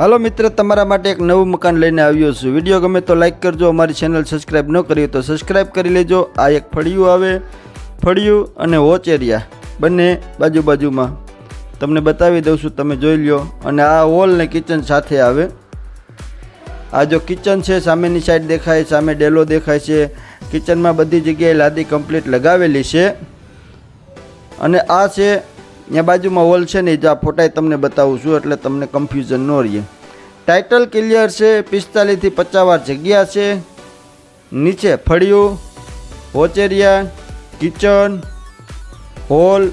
હાલો મિત્ર, તમારા માટે એક નવું મકાન લઈને આવ્યો છું. વીડિયો ગમે તો લાઈક કરજો, અમારી ચેનલ સબસ્ક્રાઈબ ન કરી તો સબસ્ક્રાઈબ કરી લેજો. આ એક ફળિયું આવે, ફળિયું અને વોચ એરિયા, બંને બાજુ બાજુમાં. તમને બતાવી દઉં છું, તમે જોઈ લ્યો. અને આ હોલ ને કિચન સાથે આવે. આ જો કિચન છે, સામેની સાઈડ દેખાય, સામે ડેલો દેખાય છે. કિચનમાં બધી જગ્યાએ લાદી કમ્પ્લીટ લગાવેલી છે. અને આ છે ત્યાં બાજુમાં હોલ છે ને જો આ ફોટાએ તમને બતાવું છું, એટલે તમને કન્ફ્યુઝન ન રહીએ ટાઇટલ ક્લિયર છે પિસ્તાલીસથી પચાસ વાર જગ્યા છે. નીચે ફળિયું, હોચેરિયા, કિચન, હોલ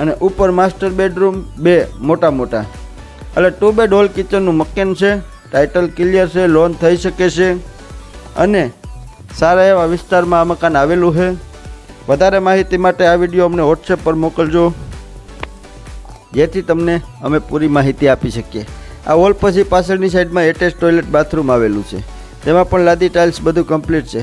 અને ઉપર માસ્ટર બેડરૂમ બે મોટા મોટા. એટલે ટુ બેડ હોલ કિચનનું મકેન છે ટાઇટલ ક્લિયર છે, લોન થઈ શકે છે. અને સારા એવા વિસ્તારમાં આ મકાન આવેલું છે. વધારે માહિતી માટે આ વીડિયો અમને વોટ્સએપ પર મોકલજો. જેથી તમને અમે પૂરી માહિતી આપી શકીએ. આ વોલ પછી પાછળની સાઈડમાં એટેચ ટોયલેટ બાથરૂમ આવેલું છે. તેમાં પણ લાદી ટાઇલ્સ બધું કમ્પ્લીટ છે.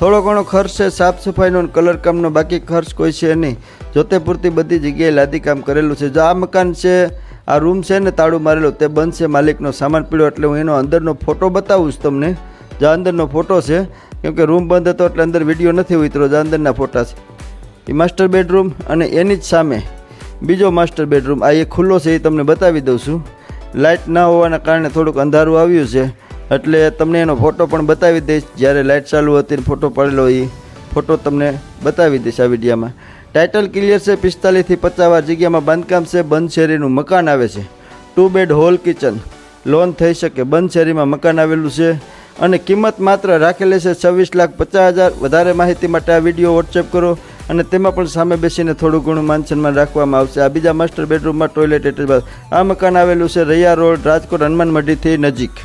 થોડો ઘણો ખર્ચ છે, સાફ સફાઈનો અને કલર બાકી ખર્ચ કોઈ છે નહીં. જોતે પૂરતી બધી જગ્યાએ લાદી કામ કરેલું છે. જો આ મકાન છે, આ રૂમ છે ને તાળું મારેલું, તે બંધ છે. માલિકનો સામાન પીડ્યો એટલે હું એનો અંદરનો ફોટો બતાવું છું તમને. જે અંદરનો ફોટો છે, કેમ કે રૂમ બંધ હતો એટલે અંદર વીડિયો નથી ઉતરો જે અંદરના ફોટા છે એ માસ્ટર બેડરૂમ અને એની જ સામે બીજો માસ્ટર બેડરૂમ. આ એ ખુલ્લો છે, એ તમને બતાવી દઉં છું. લાઇટ ના હોવાના કારણે થોડુંક અંધારું આવ્યું છે. એટલે તમને એનો ફોટો પણ બતાવી દઈશ. જ્યારે લાઇટ ચાલુ હતી ફોટો પડેલો એ ફોટો તમને બતાવી દઈશ આ વિડીયામાં. ટાઇટલ ક્લિયર છે પિસ્તાલીસથી પચાસ વાર જગ્યામાં બાંધકામ છે, બંધ શેરીનું મકાન આવે છે. Two bed hall kitchen loan થઈ શકે, બંધ શેરીમાં મકાન આવેલું છે. અને કિંમત માત્ર રાખેલી છે છવ્વીસ લાખ પચાસ હજાર. વધારે માહિતી માટે આ વીડિયો વોટ્સએપ કરો. અને તેમાં પણ સામે બેસીને થોડું ઘણું માન રાખવામાં આવશે. આ બીજા માસ્ટર બેડરૂમમાં ટોયલેટ એટલે આ મકાન આવેલું છે રૈયા રોડ, રાજકોટ, હનુમાન મઢીથી નજીક.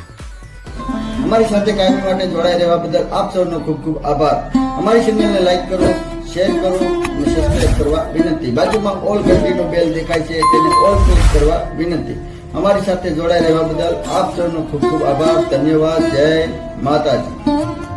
અમારી સાથે કાયમી માટે જોડાઈ રહેવા બદલ આપ સૌનો ખૂબ ખૂબ આભાર. અમારી ચેનલને લાઈક કરો શેર કરો અને સબસ્ક્રાઇબ કરવા વિનંતી. બાજુમાં ઓલ ઘંટીનો બેલ દેખાય છે તેને ઓલ ક્લિક કરવા વિનંતી. અમારી સાથે જોડાઈ રહેવા બદલ આપ સૌનો ખૂબ ખૂબ આભાર. ધન્યવાદ. જય માતાજી.